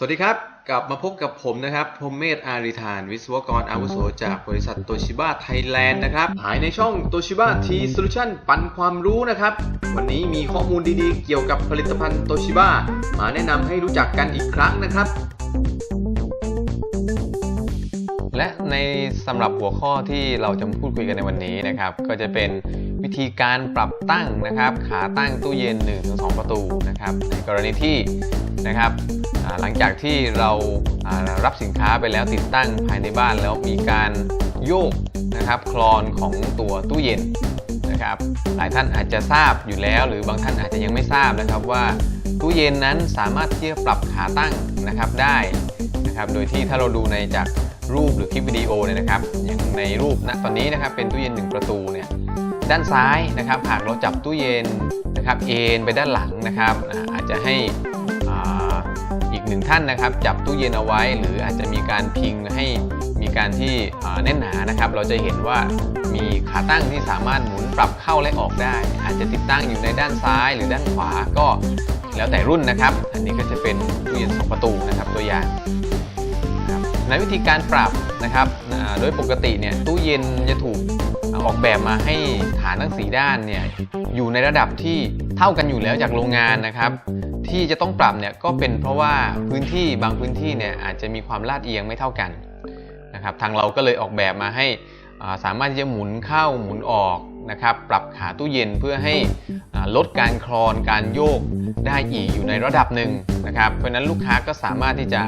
สวัสดีครับ กลับมาพบกับผมนะครับพมเมธอาริธาน วิศวกรอาวุโสจากบริษัทโตชิบ a ไทยแลนด์นะครับภายในช่องโตชิบ a ทีโซลูชันปันความรู้นะครับ วันนี้มีข้อมูลดีๆ เกี่ยวกับผลิตภัณฑ์โตชิบ a มาแนะนำให้รู้จักกันอีกครั้งนะครับ และในสำหรับหัวข้อที่เราจะพูดคุยกันในวันนี้นะครับ ก็จะเป็นวิธีการปรับตั้งนะครับ ขาตั้งตู้เย็น 1-2 ประตูนะครับในกรณีที่นะครับ หลังจากที่เรารับสินค้าไปแล้วติดตั้งภายในบ้านแล้วมีการโยกนะครับคลอนของตัวตู้เย็นนะครับหลายท่านอาจจะทราบอยู่แล้ว หรือบางท่านอาจจะยังไม่ทราบนะครับว่าตู้เย็นนั้นสามารถที่จะปรับขาตั้งนะครับได้นะครับโดยที่ถ้าเราดูในจากรูปหรือคลิปวิดีโอเนี่ยนะครับอย่างในรูปณตอนนี้นะครับเป็นตู้เย็น 1 ประตูเนี่ยด้านซ้ายนะครับหากเราจับตู้เย็นนะครับเอ็นไปด้านหลังนะครับอาจจะให้ หนึ่งท่านนะครับจับตู้เย็นเอาไว้ หรืออาจจะมีการพิงให้มีการที่แน่นหนานะครับ เราจะเห็นว่ามีขาตั้งที่สามารถหมุนปรับเข้าและออกได้ อาจจะติดตั้งอยู่ในด้านซ้ายหรือด้านขวาก็แล้วแต่รุ่นนะครับ อันนี้ก็จะเป็นตู้เย็นสองประตูนะครับตัวอย่างในวิธีการปรับนะครับโดยปกติเนี่ยตู้เย็นจะถูกออกแบบมาให้ฐานทั้งสีด้านเนี่ยอยู่ในระดับที่เท่ากันอยู่แล้วจากโรงงานนะครับ ที่จะต้องปรับเนี่ยก็เป็นเพราะว่าพื้นที่บางพื้นที่เนี่ยอาจจะมีความลาดเอียงไม่เท่ากันนะครับทางเราก็เลยออกแบบมาให้อ่าสามารถที่จะหมุนเข้าหมุนออกนะครับปรับขาตู้เย็นเพื่อให้อ่าลดการคลอนการโยกได้อีกอยู่ในระดับหนึ่งนะครับเพราะนั้นลูกค้าก็สามารถที่จะ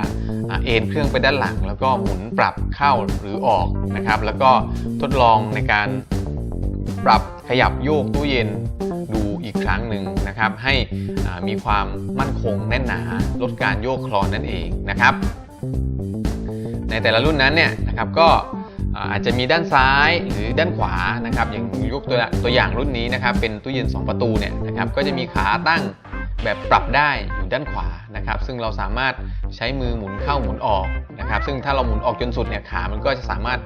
เอ็นเครื่องไปด้านหลัง แล้วก็หมุนปรับเข้าหรือออกนะครับแล้วก็ทดลองในการปรับขยับโยกตู้เย็น อีกครั้งหนึ่งนะครับให้มีความมั่นคงแน่นหนา ลดการโยกคลอนนั่นเองนะครับ ในแต่ละรุ่นนั้นเนี่ยนะครับก็อาจจะมีด้านซ้ายหรือด้านขวานะครับอย่างยกตัวตัวอย่างรุ่นนี้นะครับเป็นตู้เย็น 2 ประตูเนี่ยนะครับก็จะมีขาตั้งแบบปรับได้อยู่ด้านขวานะครับ ซึ่งเราสามารถใช้มือหมุนเข้าหมุนออกนะครับ ซึ่งถ้าเราหมุนออกจนสุดเนี่ยขามันก็จะสามารถ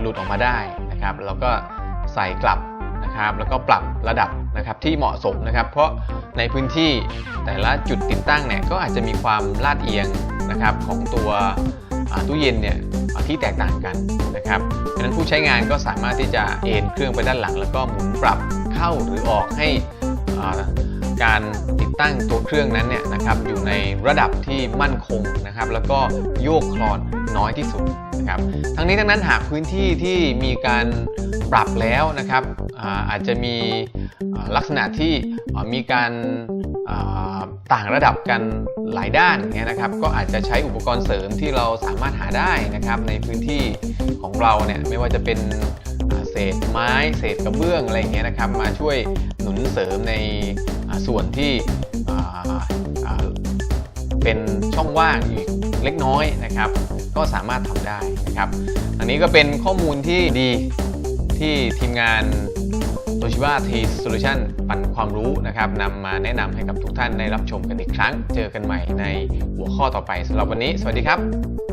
หลุดออกมาได้นะครับ แล้วก็ใส่กลับ นะครับแล้วก็ปรับระดับนะครับที่เหมาะสมนะครับ เพราะในพื้นที่แต่ละจุดติดตั้งเนี่ยก็อาจจะมีความลาดเอียงนะครับของตัวตู้เย็นเนี่ยที่แตกต่างกันนะครับเพราะนั้นผู้ใช้งานก็สามารถที่จะเอนเครื่องไปด้านหลัง แล้วก็หมุนปรับเข้าหรือออกให้การติดตั้งตัวเครื่องนั้นเนี่ยนะครับอยู่ในระดับที่มั่นคงนะครับ แล้วก็โยกคลอนน้อยที่สุด นะครับทั้งนี้ทั้งนั้นหากพื้นที่ที่มีการปรับแล้วนะครับอาจจะมีลักษณะที่มีการต่างระดับกันหลายด้านเงี้ยนะครับ ก็อาจจะใช้อุปกรณ์เสริมที่เราสามารถหาได้นะครับ ในพื้นที่ของเราเนี่ยไม่ว่าจะเป็นเศษไม้เศษกระเบื้องอะไรอย่างเงี้ยนะครับ มาช่วยหนุนเสริมในส่วนที่ เป็นช่องว่างอีกเล็กน้อยนะครับ ก็สามารถทำได้นะครับ อันนี้ก็เป็นข้อมูลที่ดีที่ทีมงาน Toshiba T Solution ปันความรู้นะครับนำมาแนะนำให้กับทุกท่านได้รับชมกันอีกครั้ง เจอกันใหม่ในหัวข้อต่อไปสำหรับวันนี้ สวัสดีครับ